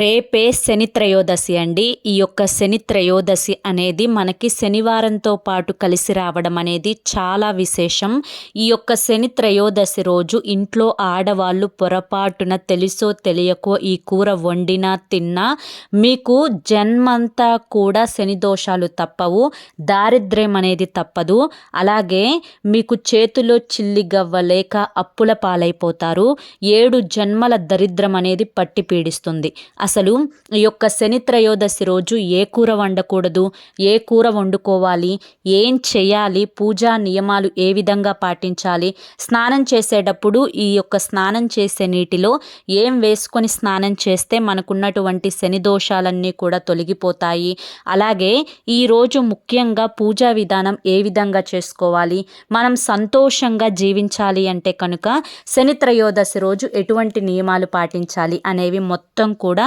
రేపే శని త్రయోదశి అండి. ఈ యొక్క శని త్రయోదశి అనేది మనకి శనివారంతో పాటు కలిసి రావడం అనేది చాలా విశేషం. ఈ యొక్క శని త్రయోదశి రోజు ఇంట్లో ఆడవాళ్ళు పొరపాటున తెలుసో తెలియకో ఈ కూర వండినా తిన్నా మీకు జన్మంతా కూడా శని దోషాలు తప్పవు దారిద్ర్యం అనేది తప్పదు. అలాగే మీకు చేతిలో చిల్లి గవ్వ లేక అప్పుల పాలైపోతారు. ఏడు జన్మల దరిద్రం అనేది పట్టి పీడిస్తుంది. అసలు ఈ యొక్క శని త్రయోదశి రోజు ఏ కూర వండకూడదు? ఏ కూర వండుకోవాలి? ఏం చేయాలి? పూజా నియమాలు ఏ విధంగా పాటించాలి? స్నానం చేసేటప్పుడు ఈ యొక్క స్నానం చేసే నీటిలో ఏం వేసుకొని స్నానం చేస్తే మనకున్నటువంటి శని దోషాలన్నీ కూడా తొలగిపోతాయి? అలాగే ఈరోజు ముఖ్యంగా పూజా విధానం ఏ విధంగా చేసుకోవాలి? మనం సంతోషంగా జీవించాలి అంటే కనుక శని త్రయోదశి రోజు ఎటువంటి నియమాలు పాటించాలి అనేవి మొత్తం కూడా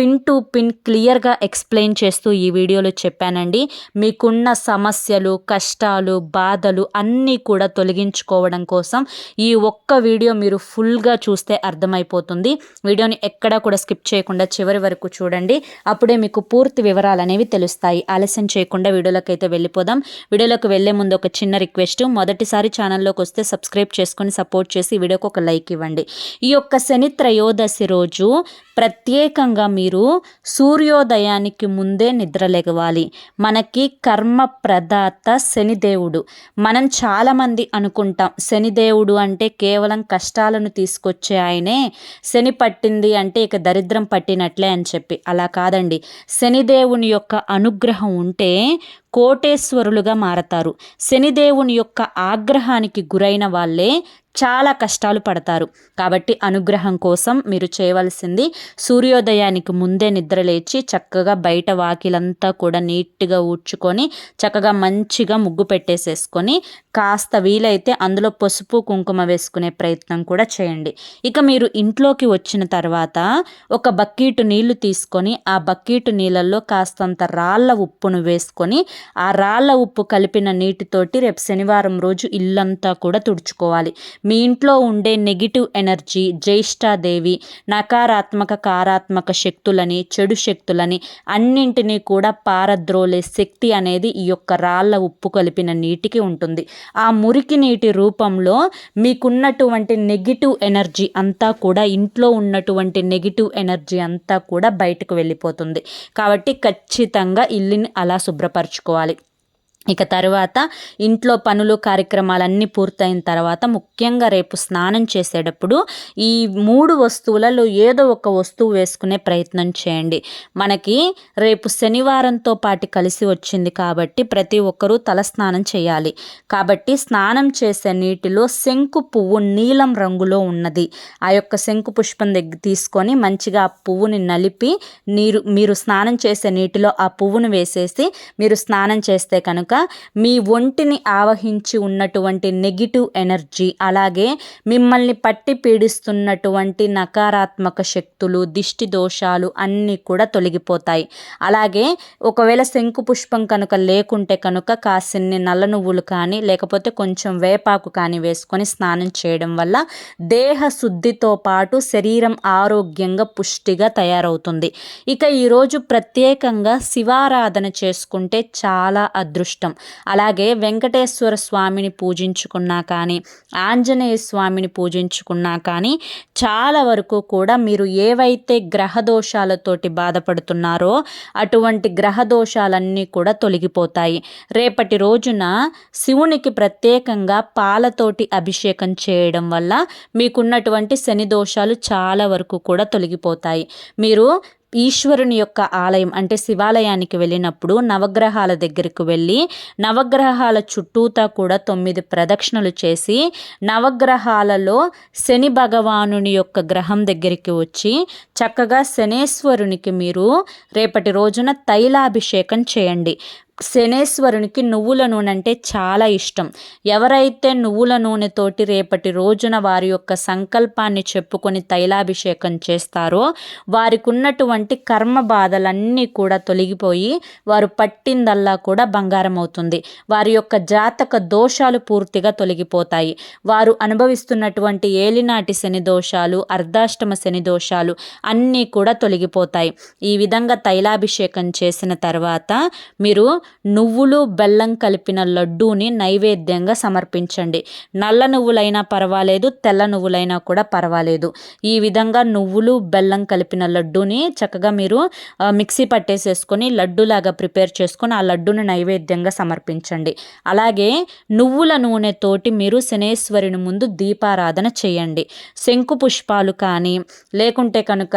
పిన్ టు పిన్ క్లియర్గా ఎక్స్ప్లెయిన్ చేస్తూ ఈ వీడియోలో చెప్పానండి. మీకున్న సమస్యలు కష్టాలు బాధలు అన్నీ కూడా తొలగించుకోవడం కోసం ఈ ఒక్క వీడియో మీరు ఫుల్గా చూస్తే అర్థమైపోతుంది. వీడియోని ఎక్కడా కూడా స్కిప్ చేయకుండా చివరి వరకు చూడండి. అప్పుడే మీకు పూర్తి వివరాలు అనేవి తెలుస్తాయి. ఆలస్యం చేయకుండా వీడియోలోకి అయితే వెళ్ళిపోదాం. వీడియోలోకి వెళ్ళే ముందు ఒక చిన్న రిక్వెస్ట్. మొదటిసారి ఛానల్లోకి వస్తే సబ్స్క్రైబ్ చేసుకొని సపోర్ట్ చేసి వీడియోకి ఒక లైక్ ఇవ్వండి. ఈ యొక్క శని త్రయోదశి రోజు ప్రత్యేకంగా మీరు సూర్యోదయానికి ముందే నిద్రలేగవాలి మనకి కర్మ ప్రదాత శనిదేవుడు. మనం చాలామంది అనుకుంటాం శనిదేవుడు అంటే కేవలం కష్టాలను తీసుకొచ్చే ఆయనే శని పట్టింది అంటే ఇక దరిద్రం పట్టినట్లే అని చెప్పి. అలా కాదండి. శనిదేవుని యొక్క అనుగ్రహం ఉంటే కోటేశ్వరులుగా మారతారు. శనిదేవుని యొక్క ఆగ్రహానికి గురైన వాళ్ళే చాలా కష్టాలు పడతారు. కాబట్టి అనుగ్రహం కోసం మీరు చేయవలసింది సూర్యోదయానికి ముందే నిద్రలేచి చక్కగా బయట వాకిలంతా కూడా నీట్గా ఊడ్చుకొని చక్కగా మంచిగా ముగ్గు పెట్టేసేసుకొని కాస్త వీలైతే అందులో పసుపు కుంకుమ వేసుకునే ప్రయత్నం కూడా చేయండి. ఇక మీరు ఇంట్లోకి వచ్చిన తర్వాత ఒక బక్కీటు నీళ్ళు తీసుకొని ఆ బక్కీటు నీళ్ళల్లో కాస్తంత రాళ్ళ ఉప్పును వేసుకొని ఆ రాళ్ళ ఉప్పు కలిపిన నీటితోటి రేపు శనివారం రోజు ఇల్లంతా కూడా తుడుచుకోవాలి. మీ ఇంట్లో ఉండే నెగిటివ్ ఎనర్జీ జ్యేష్ఠాదేవి నకారాత్మక కారాత్మక శక్తులని చెడు శక్తులని అన్నింటినీ కూడా పారద్రోలే శక్తి అనేది ఈ యొక్క రాళ్ళ ఉప్పు కలిపిన నీటికి ఉంటుంది. ఆ మురికి నీటి రూపంలో మీకున్నటువంటి నెగిటివ్ ఎనర్జీ అంతా కూడా ఇంట్లో ఉన్నటువంటి నెగిటివ్ ఎనర్జీ అంతా కూడా బయటకు వెళ్ళిపోతుంది. కాబట్టి ఖచ్చితంగా ఇల్లుని అలా శుభ్రపరచుకోవాలి. ఇక తర్వాత ఇంట్లో పనులు కార్యక్రమాలన్నీ పూర్తయిన తర్వాత ముఖ్యంగా రేపు స్నానం చేసేటప్పుడు ఈ మూడు వస్తువులలో ఏదో ఒక వస్తువు వేసుకునే ప్రయత్నం చేయండి. మనకి రేపు శనివారంతో పాటు కలిసి వచ్చింది కాబట్టి ప్రతి ఒక్కరూ తల స్నానం చేయాలి. కాబట్టి స్నానం చేసే నీటిలో శంకు పువ్వు నీలం రంగులో ఉన్నది. ఆ యొక్క శంకు పుష్పం దగ్గర తీసుకొని మంచిగా ఆ పువ్వుని నలిపి నీరు మీరు స్నానం చేసే నీటిలో ఆ పువ్వును వేసేసి మీరు స్నానం చేస్తే కనుక మీ ఒంటిని ఆవహించి ఉన్నటువంటి నెగిటివ్ ఎనర్జీ అలాగే మిమ్మల్ని పట్టి పీడిస్తున్నటువంటి నకారాత్మక శక్తులు దిష్టి దోషాలు అన్నీ కూడా తొలగిపోతాయి. అలాగే ఒకవేళ శంకు పుష్పం కనుక లేకుంటే కనుక కాసిన్ని నల్ల నువ్వులు కానీ లేకపోతే కొంచెం వేపాకు కానీ వేసుకొని స్నానం చేయడం వల్ల దేహ శుద్ధితో పాటు శరీరం ఆరోగ్యంగా పుష్టిగా తయారవుతుంది. ఇక ఈరోజు ప్రత్యేకంగా శివారాధన చేసుకుంటే చాలా అదృష్టం. అలాగే వెంకటేశ్వర స్వామిని పూజించుకున్నా కానీ ఆంజనేయ స్వామిని పూజించుకున్నా కానీ చాలా వరకు కూడా మీరు ఏవైతే గ్రహ దోషాలతోటి బాధపడుతున్నారో అటువంటి గ్రహ దోషాలన్నీ కూడా తొలగిపోతాయి. రేపటి రోజున శివునికి ప్రత్యేకంగా పాలతోటి అభిషేకం చేయడం వల్ల మీకున్నటువంటి శని దోషాలు చాలా వరకు కూడా తొలగిపోతాయి. మీరు ఈశ్వరుని యొక్క ఆలయం అంటే శివాలయానికి వెళ్ళినప్పుడు నవగ్రహాల దగ్గరకు వెళ్ళి నవగ్రహాల చుట్టూతా కూడా తొమ్మిది ప్రదక్షిణలు చేసి నవగ్రహాలలో శని భగవానుని యొక్క గ్రహం దగ్గరికి వచ్చి చక్కగా శనేశ్వరునికి మీరు రేపటి రోజున తైలాభిషేకం చేయండి. శనేశ్వరునికి నువ్వుల నూనె అంటే చాలా ఇష్టం. ఎవరైతే నువ్వుల నూనెతోటి రేపటి రోజున వారి యొక్క సంకల్పాన్ని చెప్పుకొని తైలాభిషేకం చేస్తారో వారికి ఉన్నటువంటి కర్మ బాధలన్నీ కూడా తొలగిపోయి వారు పట్టిందల్లా కూడా బంగారం అవుతుంది. వారి యొక్క జాతక దోషాలు పూర్తిగా తొలగిపోతాయి. వారు అనుభవిస్తున్నటువంటి ఏలినాటి శని దోషాలు అర్ధాష్టమ శని దోషాలు అన్నీ కూడా తొలగిపోతాయి. ఈ విధంగా తైలాభిషేకం చేసిన తర్వాత మీరు నువ్వులు బెల్లం కలిపిన లడ్డూని నైవేద్యంగా సమర్పించండి. నల్ల నువ్వులైనా పర్వాలేదు తెల్ల నువ్వులైనా కూడా పర్వాలేదు. ఈ విధంగా నువ్వులు బెల్లం కలిపిన లడ్డూని చక్కగా మీరు మిక్సీ పట్టేసేసుకొని లడ్డూలాగా ప్రిపేర్ చేసుకొని ఆ లడ్డూని నైవేద్యంగా సమర్పించండి. అలాగే నువ్వుల నూనెతోటి మీరు శనేశ్వరుని ముందు దీపారాధన చేయండి. శంకు పుష్పాలు కానీ లేకుంటే కనుక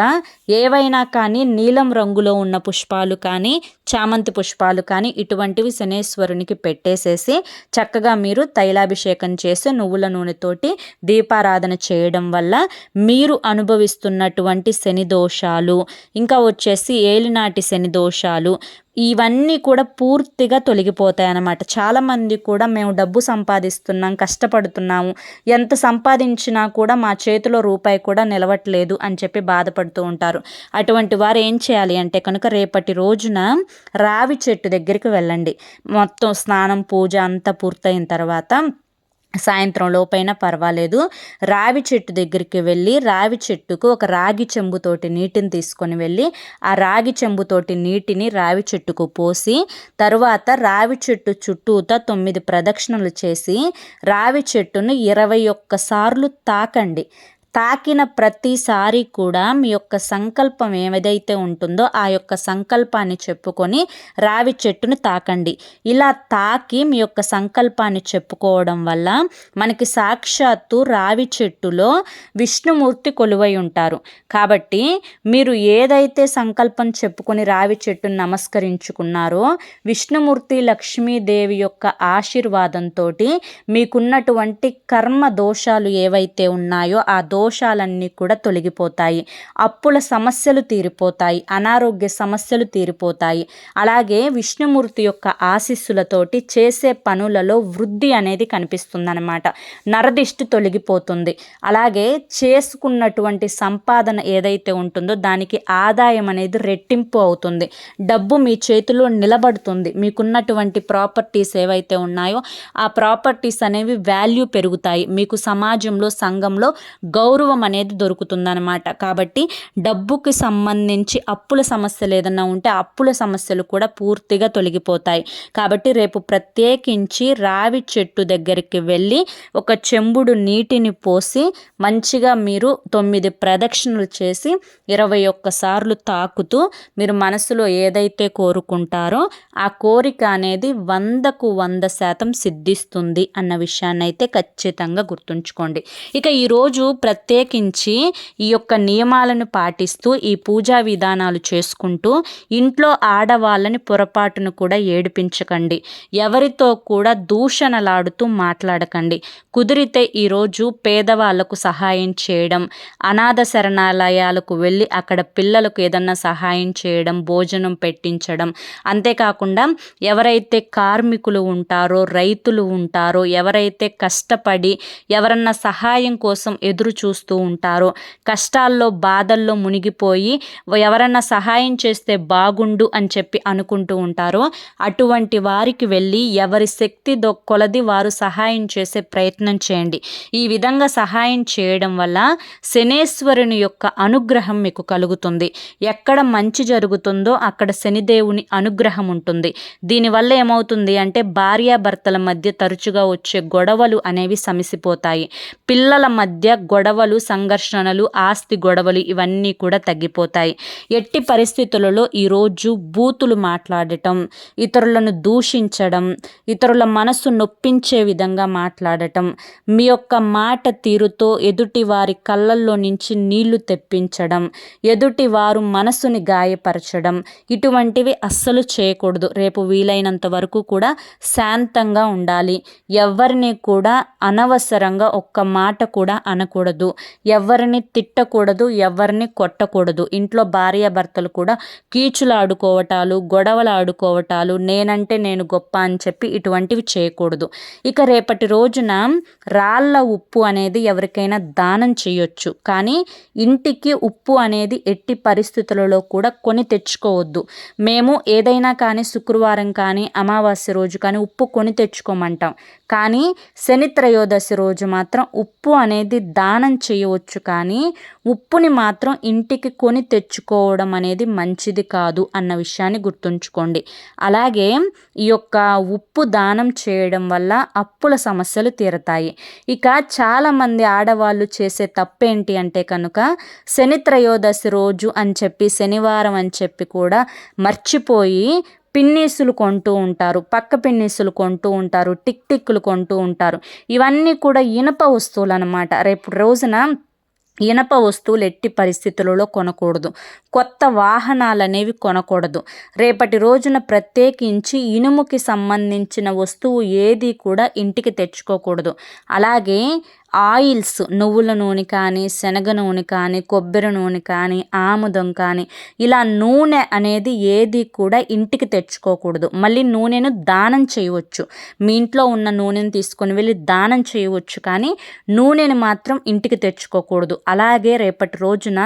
ఏవైనా కానీ నీలం రంగులో ఉన్న పుష్పాలు కానీ చామంతి పుష్పాలు కానీ ఇటువంటివి శనేశ్వరునికి పెట్టేసేసి చక్కగా మీరు తైలాభిషేకం చేసి నువ్వుల నూనెతోటి దీపారాధన చేయడం వల్ల మీరు అనుభవిస్తున్నటువంటి శని దోషాలు ఇంకా వచ్చేసి ఏలినాటి శని దోషాలు ఇవన్నీ కూడా పూర్తిగా తొలగిపోతాయి అన్నమాట చాలామంది కూడా మేము డబ్బు సంపాదిస్తున్నాం కష్టపడుతున్నాము. ఎంత సంపాదించినా కూడా మా చేతిలో రూపాయి కూడా నిలవట్లేదు అని చెప్పి బాధపడుతూ ఉంటారు. అటువంటి వారు ఏం చేయాలి అంటే కనుక రేపటి రోజున రావి చెట్టు దగ్గరికి వెళ్ళండి. మొత్తం స్నానం పూజ అంతా పూర్తయిన తర్వాత సాయంత్రం లోపైనా పర్వాలేదు. రావి చెట్టు దగ్గరికి వెళ్ళి రావి చెట్టుకు ఒక రాగి చెంబుతోటి నీటిని తీసుకొని వెళ్ళి ఆ రాగి చెంబుతోటి నీటిని రావి చెట్టుకు పోసి తరువాత రావి చెట్టు చుట్టూతా తొమ్మిది ప్రదక్షిణలు చేసి రావి చెట్టును ఇరవై ఒక్కసార్లు తాకండి. తాకిన ప్రతిసారి కూడా మీ యొక్క సంకల్పం ఏదైతే ఉంటుందో ఆ యొక్క సంకల్పాన్ని చెప్పుకొని రావి చెట్టును తాకండి. ఇలా తాకి మీ యొక్క సంకల్పాన్ని చెప్పుకోవడం వల్ల మనకి సాక్షాత్తు రావి చెట్టులో విష్ణుమూర్తి కొలువై ఉంటారు. కాబట్టి మీరు ఏదైతే సంకల్పం చెప్పుకొని రావి చెట్టును నమస్కరించుకున్నారో విష్ణుమూర్తి లక్ష్మీదేవి యొక్క ఆశీర్వాదంతో మీకున్నటువంటి కర్మ దోషాలు ఏవైతే ఉన్నాయో ఆ దో దోషాలన్నీ కూడా తొలగిపోతాయి. అప్పుల సమస్యలు తీరిపోతాయి. అనారోగ్య సమస్యలు తీరిపోతాయి. అలాగే విష్ణుమూర్తి యొక్క ఆశీస్సులతోటి చేసే పనులలో వృద్ధి అనేది కనిపిస్తుందన్నమాట. నరదిష్టి తొలగిపోతుంది. అలాగే చేసుకున్నటువంటి సంపాదన ఏదైతే ఉంటుందో దానికి ఆదాయం అనేది రెట్టింపు అవుతుంది. డబ్బు మీ చేతిలో నిలబడుతుంది. మీకున్నటువంటి ప్రాపర్టీస్ ఏవైతే ఉన్నాయో ఆ ప్రాపర్టీస్ అనేవి వాల్యూ పెరుగుతాయి. మీకు సమాజంలో సంఘంలో గౌరవ గౌరవం అనేది దొరుకుతుందనమాట కాబట్టి డబ్బుకి సంబంధించి అప్పుల సమస్యలు ఏదన్నా ఉంటే అప్పుల సమస్యలు కూడా పూర్తిగా తొలగిపోతాయి. కాబట్టి రేపు ప్రత్యేకించి రావి చెట్టు దగ్గరికి వెళ్ళి ఒక చెంబుడు నీటిని పోసి మంచిగా మీరు తొమ్మిది ప్రదక్షిణలు చేసి ఇరవై ఒక్కసార్లు తాకుతూ మీరు మనసులో ఏదైతే కోరుకుంటారో ఆ కోరిక అనేది వందకు వంద శాతం సిద్ధిస్తుంది అన్న విషయాన్ని అయితే ఖచ్చితంగా గుర్తుంచుకోండి. ఇక ఈరోజు ప్రతి ప్రత్యేకించి ఈ యొక్క నియమాలను పాటిస్తూ ఈ పూజా విధానాలు చేసుకుంటూ ఇంట్లో ఆడవాళ్ళని పొరపాటును కూడా ఏడిపించకండి. ఎవరితో కూడా దూషణలాడుతూ మాట్లాడకండి. కుదిరితే ఈరోజు పేదవాళ్ళకు సహాయం చేయడం అనాథ శరణాలయాలకు వెళ్ళి అక్కడ పిల్లలకు ఏదన్నా సహాయం చేయడం భోజనం పెట్టించడం అంతేకాకుండా ఎవరైతే కార్మికులు ఉంటారో రైతులు ఉంటారో ఎవరైతే కష్టపడి ఎవరన్నా సహాయం కోసం ఎదురు చూ చూస్తూ ఉంటారు. కష్టాల్లో బాధల్లో మునిగిపోయి ఎవరన్నా సహాయం చేస్తే బాగుండు అని చెప్పి అనుకుంటూ ఉంటారో. అటువంటి వారికి వెళ్ళి ఎవరి శక్తి కొలది వారు సహాయం చేసే ప్రయత్నం చేయండి. ఈ విధంగా సహాయం చేయడం వల్ల శనేశ్వరుని యొక్క అనుగ్రహం మీకు కలుగుతుంది. ఎక్కడ మంచి జరుగుతుందో అక్కడ శనిదేవుని అనుగ్రహం ఉంటుంది. దీనివల్ల ఏమవుతుంది అంటే భార్యాభర్తల మధ్య తరచుగా వచ్చే గొడవలు అనేవి సమిసిపోతాయి. పిల్లల మధ్య గొడవ గొడవలు సంఘర్షణలు ఆస్తి గొడవలు ఇవన్నీ కూడా తగ్గిపోతాయి. ఎట్టి పరిస్థితులలో ఈరోజు బూతులు మాట్లాడటం ఇతరులను దూషించడం ఇతరుల మనసు నొప్పించే విధంగా మాట్లాడటం మీ యొక్క మాట తీరుతో ఎదుటి వారి కళ్ళల్లో నుంచి నీళ్ళు తెప్పించడం ఎదుటి వారు మనసుని గాయపరచడం ఇటువంటివి అస్సలు చేయకూడదు. రేపు వీలైనంత వరకు కూడా శాంతంగా ఉండాలి. ఎవరిని కూడా అనవసరంగా ఒక్క మాట కూడా అనకూడదు. ఎవరిని తిట్టకూడదు ఎవరిని కొట్టకూడదు. ఇంట్లో భార్యాభర్తలు కూడా కీచులు ఆడుకోవటాలు గొడవలు ఆడుకోవటాలు నేనంటే నేను గొప్ప అని చెప్పి ఇటువంటివి చేయకూడదు. ఇక రేపటి రోజున రాళ్ళ ఉప్పు అనేది ఎవరికైనా దానం చేయొచ్చు. కానీ ఇంటికి ఉప్పు అనేది ఎట్టి పరిస్థితులలో కూడా కొని తెచ్చుకోవద్దు. మేము ఏదైనా కానీ శుక్రవారం కానీ అమావాస్య రోజు కానీ ఉప్పు కొని తెచ్చుకోమంటాం. కానీ శని త్రయోదశి రోజు మాత్రం ఉప్పు అనేది దానం చేయవచ్చు కానీ ఉప్పుని మాత్రం ఇంటికి కొని తెచ్చుకోవడం అనేది మంచిది కాదు అన్న విషయాన్ని గుర్తుంచుకోండి. అలాగే ఈ యొక్క ఉప్పు దానం చేయడం వల్ల అప్పుల సమస్యలు తీరతాయి. ఇక చాలామంది ఆడవాళ్ళు చేసే తప్పేంటి అంటే కనుక శని త్రయోదశి రోజు అని చెప్పి శనివారం అని చెప్పి కూడా మర్చిపోయి పిన్నీసులు కొంటూ ఉంటారు పక్క పిన్నీసులు కొంటూ ఉంటారు టిక్ టిక్లు కొంటూ ఉంటారు. ఇవన్నీ కూడా ఇనప వస్తువులు అనమాట రేపు రోజున ఇనప వస్తువులు ఎట్టి పరిస్థితులలో కొనకూడదు. కొత్త వాహనాలు అనేవి కొనకూడదు. రేపటి రోజున ప్రత్యేకించి ఇనుముకి సంబంధించిన వస్తువు ఏది కూడా ఇంటికి తెచ్చుకోకూడదు. అలాగే ఆయిల్స్ నువ్వుల నూనె కానీ శనగ నూనె కానీ కొబ్బరి నూనె కానీ ఆముదం కానీ ఇలా నూనె అనేది ఏది కూడా ఇంటికి తెచ్చుకోకూడదు. మళ్ళీ నూనెను దానం చేయవచ్చు. మీ ఇంట్లో ఉన్న నూనెను తీసుకొని వెళ్ళి దానం చేయవచ్చు కానీ నూనెను మాత్రం ఇంటికి తెచ్చుకోకూడదు. అలాగే రేపటి రోజున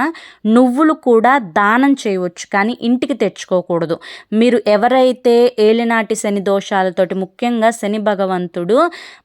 నువ్వులు కూడా దానం చేయవచ్చు కానీ ఇంటికి తెచ్చుకోకూడదు. మీరు ఎవరైతే ఏలినాటి శని దోషాలతోటి ముఖ్యంగా శని భగవంతుడు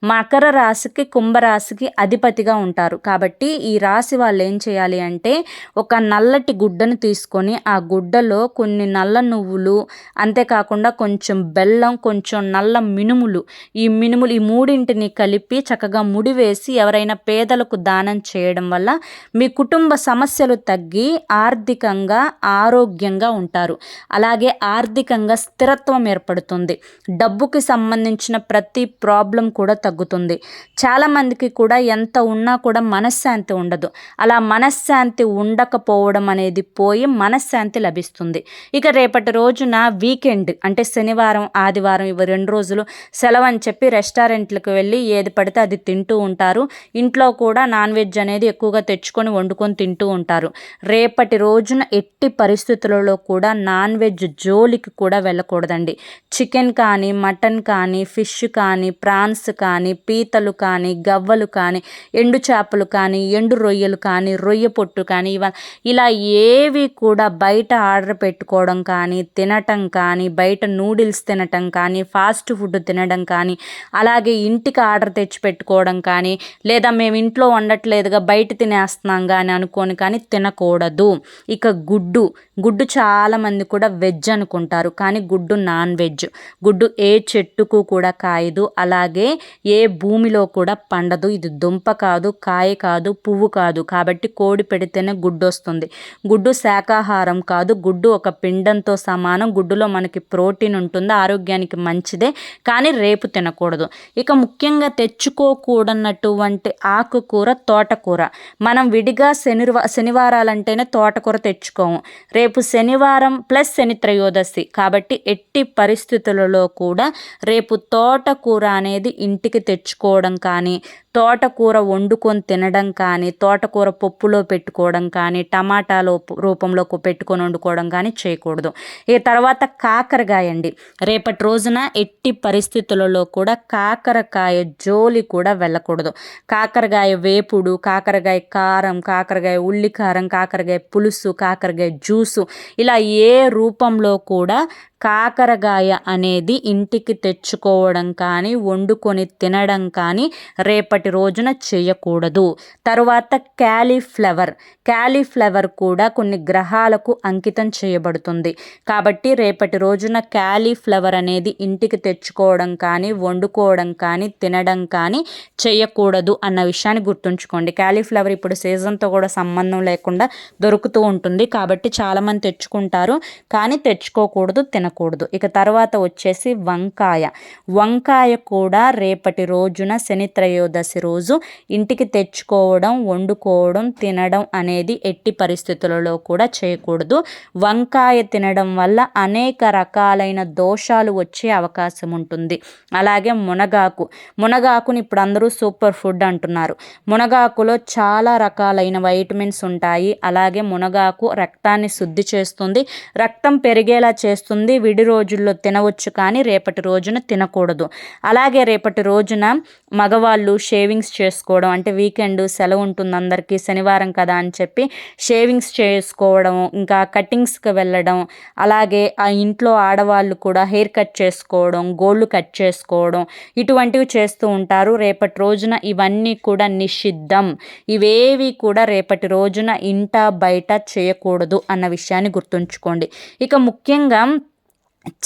మకర రాశికి కుంభరాశికి అధిపతిగా ఉంటారు. కాబట్టి ఈ రాశి వాళ్ళు ఏం చేయాలి అంటే ఒక నల్లటి గుడ్డను తీసుకొని ఆ గుడ్డలో కొన్ని నల్ల నువ్వులు అంతేకాకుండా కొంచెం బెల్లం కొంచెం నల్ల మినుములు ఈ మినుములు ఈ మూడింటిని కలిపి చక్కగా ముడివేసి ఎవరైనా పేదలకు దానం చేయడం వల్ల మీ కుటుంబ సమస్యలు తగ్గి ఆర్థికంగా ఆరోగ్యంగా ఉంటారు. అలాగే ఆర్థికంగా స్థిరత్వం ఏర్పడుతుంది. డబ్బుకి సంబంధించిన ప్రతి ప్రాబ్లం కూడా తగ్గుతుంది. చాలామందికి కూడా ఎంత ఉన్నా కూడా మనశ్శాంతి ఉండదు. అలా మనశ్శాంతి ఉండకపోవడం అనేది పోయి మనశ్శాంతి లభిస్తుంది. ఇక రేపటి రోజున వీకెండ్ అంటే శనివారం ఆదివారం ఇవి రెండు రోజులు సెలవు అని చెప్పి రెస్టారెంట్లకు వెళ్ళి ఏది పడితే అది తింటూ ఉంటారు. ఇంట్లో కూడా నాన్ వెజ్ అనేది ఎక్కువగా తెచ్చుకొని వండుకొని తింటూ ఉంటారు. రేపటి రోజున ఎట్టి పరిస్థితులలో కూడా నాన్ వెజ్ జోలికి కూడా వెళ్ళకూడదండి. చికెన్ కానీ మటన్ కానీ ఫిష్ కానీ ప్రాన్స్ కానీ పీతలు కానీ గవ్వలు కానీ ఎండు చేపలు కానీ ఎండు రొయ్యలు కానీ రొయ్య పొట్టు కానీ ఇవ ఇలా ఏవి కూడా బయట ఆర్డర్ పెట్టుకోవడం కానీ తినటం కానీ బయట నూడిల్స్ తినటం కానీ ఫాస్ట్ ఫుడ్ తినడం కానీ అలాగే ఇంటికి ఆర్డర్ తెచ్చి పెట్టుకోవడం కానీ లేదా మేము ఇంట్లో వండట్లేదుగా బయట తినేస్తున్నాం కానీ అనుకోని కానీ తినకూడదు. ఇక గుడ్డు గుడ్డు చాలామంది కూడా వెజ్ అనుకుంటారు కానీ గుడ్డు నాన్ వెజ్. గుడ్డు ఏ చెట్టుకు కూడా కాయదు అలాగే ఏ భూమిలో కూడా పండదు ఇది దుంప కాదు కాయ కాదు పువ్వు కాదు. కాబట్టి కోడి పెడితేనే గుడ్డు వస్తుంది గుడ్డు శాకాహారం కాదు. గుడ్డు ఒక పిండంతో సమానం. గుడ్డులో మనకి ప్రోటీన్ ఉంటుంది. ఆరోగ్యానికి మంచిదే. కానీ రేపు తినకూడదు. ఇక ముఖ్యంగా తెచ్చుకోకూడనటువంటి ఆకుకూర తోటకూర. మనం విడిగా శనివా శనివారాలంటేనే తోటకూర తెచ్చుకోము. రేపు శనివారం ప్లస్ శని త్రయోదశి. కాబట్టి ఎట్టి పరిస్థితులలో కూడా రేపు తోటకూర అనేది ఇంటికి తెచ్చుకోవడం కానీ తోటకూర వండుకొని తినడం కానీ తోటకూర పప్పులో పెట్టుకోవడం కానీ టమాటాలో రూపంలో పెట్టుకొని వండుకోవడం కానీ చేయకూడదు. ఈ తర్వాత కాకరకాయ అండి. రేపటి రోజున ఎట్టి పరిస్థితులలో కూడా కాకరకాయ జోలి కూడా వెళ్ళకూడదు. కాకరకాయ వేపుడు కాకరకాయ కారం కాకరకాయ ఉల్లి కారం కాకరకాయ పులుసు కాకరకాయ జ్యూసు ఇలా ఏ రూపంలో కూడా కాకరకాయ అనేది ఇంటికి తెచ్చుకోవడం కానీ వండుకొని తినడం కానీ రేపటి రోజున చేయకూడదు. తరువాత క్యాలీఫ్లవర్. క్యాలీఫ్లవర్ కూడా కొన్ని గ్రహాలకు అంకితం చేయబడుతుంది. కాబట్టి రేపటి రోజున క్యాలీఫ్లవర్ అనేది ఇంటికి తెచ్చుకోవడం కానీ వండుకోవడం కానీ తినడం కానీ చేయకూడదు అన్న విషయాన్ని గుర్తుంచుకోండి. క్యాలీఫ్లవర్ ఇప్పుడు సీజన్తో కూడా సంబంధం లేకుండా దొరుకుతూ ఉంటుంది. కాబట్టి చాలామంది తెచ్చుకుంటారు కానీ తెచ్చుకోకూడదు తినకూడదు. ఇక తర్వాత వచ్చేసి వంకాయ. వంకాయ కూడా రేపటి రోజున శని త్రయోదశి రోజు ఇంటికి తెచ్చుకోవడం వండుకోవడం తినడం అనేది ఎట్టి పరిస్థితులలో కూడా చేయకూడదు. వంకాయ తినడం వల్ల అనేక రకాలైన దోషాలు వచ్చే అవకాశం ఉంటుంది. అలాగే మునగాకు. మునగాకుని ఇప్పుడు అందరూ సూపర్ ఫుడ్ అంటున్నారు. మునగాకులో చాలా రకాలైన వైటమిన్స్ ఉంటాయి. అలాగే మునగాకు రక్తాన్ని శుద్ధి చేస్తుంది. రక్తం పెరిగేలా చేస్తుంది. విడి రోజుల్లో తినవచ్చు కానీ రేపటి రోజున తినకూడదు. అలాగే రేపటి రోజున మగవాళ్ళు షేవింగ్స్ చేసుకోవడం అంటే వీకెండ్ సెలవు ఉంటుంది అందరికీ శనివారం కదా అని చెప్పి షేవింగ్స్ చేసుకోవడం ఇంకా కటింగ్స్కి వెళ్ళడం అలాగే ఆ ఇంట్లో ఆడవాళ్ళు కూడా హెయిర్ కట్ చేసుకోవడం గోళ్ళు కట్ చేసుకోవడం ఇటువంటివి చేస్తూ ఉంటారు. రేపటి రోజున ఇవన్నీ కూడా నిషిద్ధం. ఇవేవి కూడా రేపటి రోజున ఇంట బయట చేయకూడదు అన్న విషయాన్ని గుర్తుంచుకోండి. ఇక ముఖ్యంగా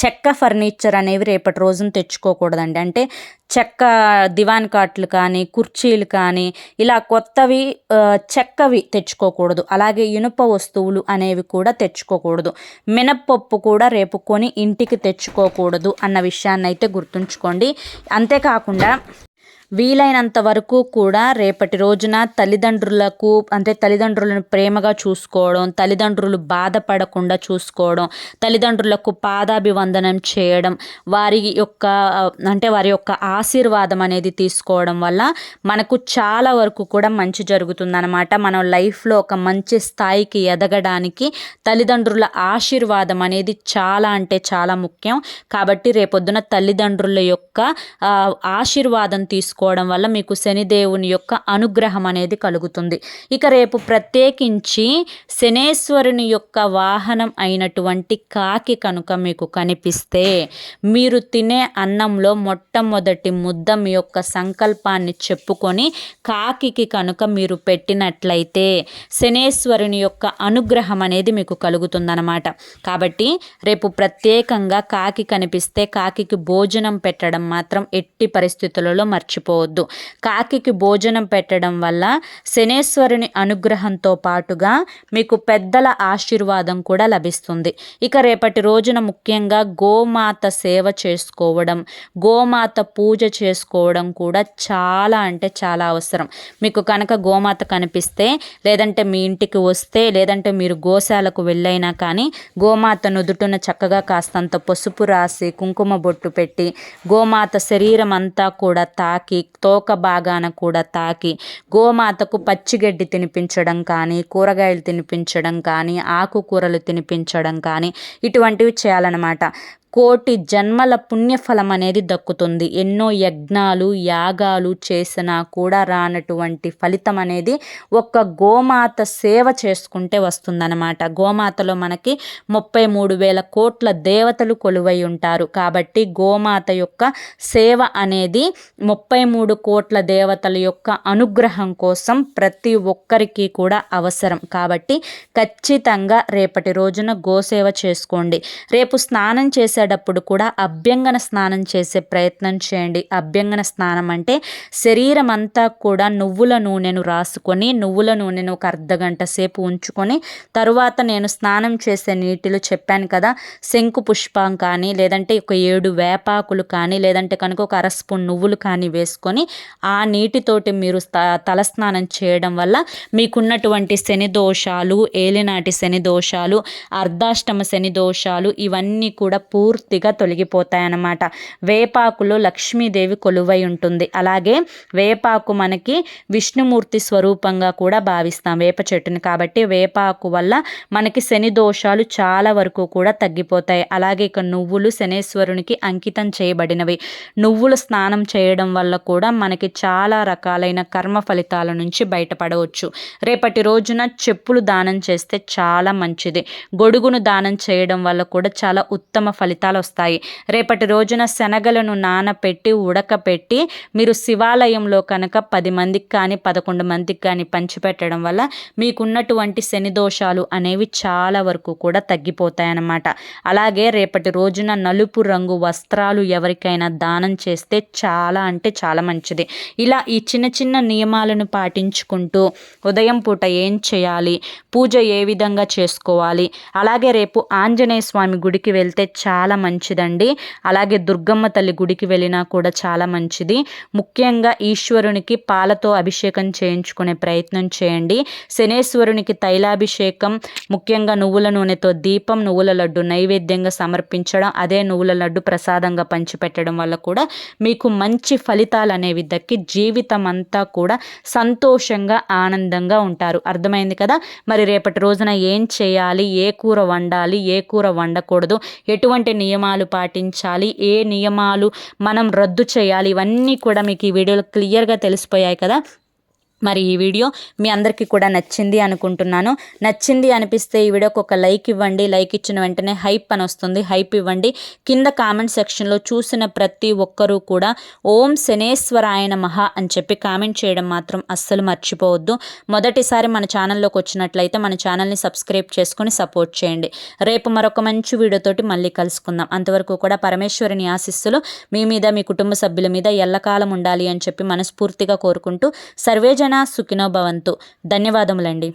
చెక్క ఫర్నిచర్ అనేవి రేపటి రోజున తెచ్చుకోకూడదండి. అంటే చెక్క దివాన్ కాట్లు కానీ కుర్చీలు కానీ ఇలా కొత్తవి చెక్కవి తెచ్చుకోకూడదు. అలాగే ఇనుప వస్తువులు అనేవి కూడా తెచ్చుకోకూడదు. మినప్పప్పు కూడా రేపు కొని ఇంటికి తెచ్చుకోకూడదు అన్న విషయాన్ని అయితే గుర్తుంచుకోండి. అంతేకాకుండా వీలైనంత వరకు కూడా రేపటి రోజున తల్లిదండ్రులకు అంటే తల్లిదండ్రులను ప్రేమగా చూసుకోవడం తల్లిదండ్రులు బాధపడకుండా చూసుకోవడం తల్లిదండ్రులకు పాదాభివందనం చేయడం వారి యొక్క అంటే వారి యొక్క ఆశీర్వాదం అనేది తీసుకోవడం వల్ల మనకు చాలా వరకు కూడా మంచి జరుగుతుందన్నమాట. మనం లైఫ్లో ఒక మంచి స్థాయికి ఎదగడానికి తల్లిదండ్రుల ఆశీర్వాదం అనేది చాలా అంటే చాలా ముఖ్యం. కాబట్టి రేపొద్దున తల్లిదండ్రుల యొక్క ఆశీర్వాదం తీసుకు చేసుకోవడం వల్ల మీకు శనిదేవుని యొక్క అనుగ్రహం అనేది కలుగుతుంది. ఇక రేపు ప్రత్యేకించి శనేశ్వరుని యొక్క వాహనం అయినటువంటి కాకి కనుక మీకు కనిపిస్తే మీరు తినే అన్నంలో మొట్టమొదటి ముద్ద మీ యొక్క సంకల్పాన్ని చెప్పుకొని కాకికి కనుక మీరు పెట్టినట్లయితే శనేశ్వరుని యొక్క అనుగ్రహం అనేది మీకు కలుగుతుందన్నమాట. కాబట్టి రేపు ప్రత్యేకంగా కాకి కనిపిస్తే కాకి భోజనం పెట్టడం మాత్రం ఎట్టి పరిస్థితులలో మర్చిపో మర్చిపోవద్దు. కాకికి భోజనం పెట్టడం వల్ల శనేశ్వరుని అనుగ్రహంతో పాటుగా మీకు పెద్దల ఆశీర్వాదం కూడా లభిస్తుంది. ఇక రేపటి రోజున ముఖ్యంగా గోమాత సేవ చేసుకోవడం గోమాత పూజ చేసుకోవడం కూడా చాలా అంటే చాలా అవసరం. మీకు కనుక గోమాత కనిపిస్తే లేదంటే మీ ఇంటికి వస్తే లేదంటే మీరు గోశాలకు వెళ్ళైనా కానీ గోమాత నుదుటున చక్కగా కాస్తంత పసుపు రాసి కుంకుమ బొట్టు పెట్టి గోమాత శరీరం అంతా కూడా తాకి తోక భాగాన కూడా తాకి గోమాతకు పచ్చిగడ్డి తినిపించడం కానీ కూరగాయలు తినిపించడం కానీ ఆకుకూరలు తినిపించడం కానీ ఇటువంటివి చేయాలన్నమాట. కోటి జన్మల పుణ్యఫలం అనేది దక్కుతుంది. ఎన్నో యజ్ఞాలు యాగాలు చేసినా కూడా రానటువంటి ఫలితం అనేది ఒక్క గోమాత సేవ చేసుకుంటే వస్తుందన్నమాట. గోమాతలో మనకి ముప్పై మూడు వేల కోట్ల దేవతలు కొలువై ఉంటారు. కాబట్టి గోమాత యొక్క సేవ అనేది ముప్పై మూడు కోట్ల దేవతల యొక్క అనుగ్రహం కోసం ప్రతి ఒక్కరికి కూడా అవసరం. కాబట్టి ఖచ్చితంగా రేపటి రోజున గోసేవ చేసుకోండి. రేపు స్నానం చేసే చేసేటప్పుడు కూడా అభ్యంగన స్నానం చేసే ప్రయత్నం చేయండి. అభ్యంగన స్నానం అంటే శరీరం అంతా కూడా నువ్వుల నూనెను రాసుకొని నువ్వుల నూనెను ఒక అర్ధ గంట సేపు ఉంచుకొని తరువాత నేను స్నానం చేసే నీటిలో చెప్పాను కదా శంకు పుష్పం కానీ లేదంటే ఒక ఏడు వేపాకులు కానీ లేదంటే కనుక ఒక అర స్పూన్ నువ్వులు కానీ వేసుకొని ఆ నీటితోటి మీరు తలస్నానం చేయడం వల్ల మీకున్నటువంటి శని దోషాలు ఏలినాటి శని దోషాలు అర్ధాష్టమ శని దోషాలు ఇవన్నీ కూడా పూర్తి పూర్తిగా తొలగిపోతాయన్నమాట. వేపాకులో లక్ష్మీదేవి కొలువై ఉంటుంది. అలాగే వేపాకు మనకి విష్ణుమూర్తి స్వరూపంగా కూడా భావిస్తాం వేప చెట్టుని. కాబట్టి వేపాకు వల్ల మనకి శని దోషాలు చాలా వరకు కూడా తగ్గిపోతాయి. అలాగే ఇక నువ్వులు శనేశ్వరునికి అంకితం చేయబడినవి. నువ్వులు స్నానం చేయడం వల్ల కూడా మనకి చాలా రకాలైన కర్మ ఫలితాల నుంచి బయటపడవచ్చు. రేపటి రోజున చెప్పులు దానం చేస్తే చాలా మంచిది. గొడుగును దానం చేయడం వల్ల కూడా చాలా ఉత్తమ ఫలితం ఫలితాలు వస్తాయి రేపటి రోజున శనగలను నానపెట్టి ఉడకపెట్టి మీరు శివాలయంలో కనుక పది మందికి కానీ పదకొండు మందికి కానీ పంచిపెట్టడం వల్ల మీకున్నటువంటి శని దోషాలు అనేవి చాలా వరకు కూడా తగ్గిపోతాయన్నమాట. అలాగే రేపటి రోజున నలుపు రంగు వస్త్రాలు ఎవరికైనా దానం చేస్తే చాలా అంటే చాలా మంచిది. ఇలా ఈ చిన్న చిన్న నియమాలను పాటించుకుంటూ ఉదయం పూట ఏం చేయాలి? పూజ ఏ విధంగా చేసుకోవాలి? అలాగే రేపు ఆంజనేయ స్వామి గుడికి వెళ్తే చాలా చాలా మంచిదండి. అలాగే దుర్గమ్మ తల్లి గుడికి వెళ్ళినా కూడా చాలా మంచిది. ముఖ్యంగా ఈశ్వరునికి పాలతో అభిషేకం చేయించుకునే ప్రయత్నం చేయండి. శనేశ్వరునికి తైలాభిషేకం ముఖ్యంగా నువ్వుల నూనెతో దీపం నువ్వుల లడ్డు నైవేద్యంగా సమర్పించడం అదే నువ్వుల లడ్డు ప్రసాదంగా పంచిపెట్టడం వల్ల కూడా మీకు మంచి ఫలితాలు అనేవి దక్కి జీవితం అంతా కూడా సంతోషంగా ఆనందంగా ఉంటారు. అర్థమైంది కదా? మరి రేపటి రోజున ఏం చేయాలి? ఏ కూర వండాలి? ఏ కూర వండకూడదు? ఎటువంటి నియమాలు పాటించాలి ఏ నియమాలు మనం రద్దు చేయాలి ఇవన్నీ కూడా మీకు ఈ వీడియోలో క్లియర్గా తెలిసిపోయాయి కదా. మరి ఈ వీడియో మీ అందరికీ కూడా నచ్చింది అనుకుంటున్నాను. నచ్చింది అనిపిస్తే ఈ వీడియోకి ఒక లైక్ ఇవ్వండి. లైక్ ఇచ్చిన వెంటనే హైప్ అని వస్తుంది. హైప్ ఇవ్వండి. కింద కామెంట్ సెక్షన్లో చూసిన ప్రతి ఒక్కరూ కూడా ఓం శనేశ్వరాయన మహా అని చెప్పి కామెంట్ చేయడం మాత్రం అస్సలు మర్చిపోవద్దు. మొదటిసారి మన ఛానల్లోకి వచ్చినట్లయితే మన ఛానల్ని సబ్స్క్రైబ్ చేసుకొని సపోర్ట్ చేయండి. రేపు మరొక మంచి వీడియోతోటి మళ్ళీ కలుసుకుందాం. అంతవరకు కూడా పరమేశ్వరుని ఆశిస్సులు మీ మీద మీ కుటుంబ సభ్యుల మీద ఎల్లకాలం ఉండాలి అని చెప్పి మనస్ఫూర్తిగా కోరుకుంటూ సర్వేజ జనా సుఖినో భవంతు. ధన్యవాదములండి.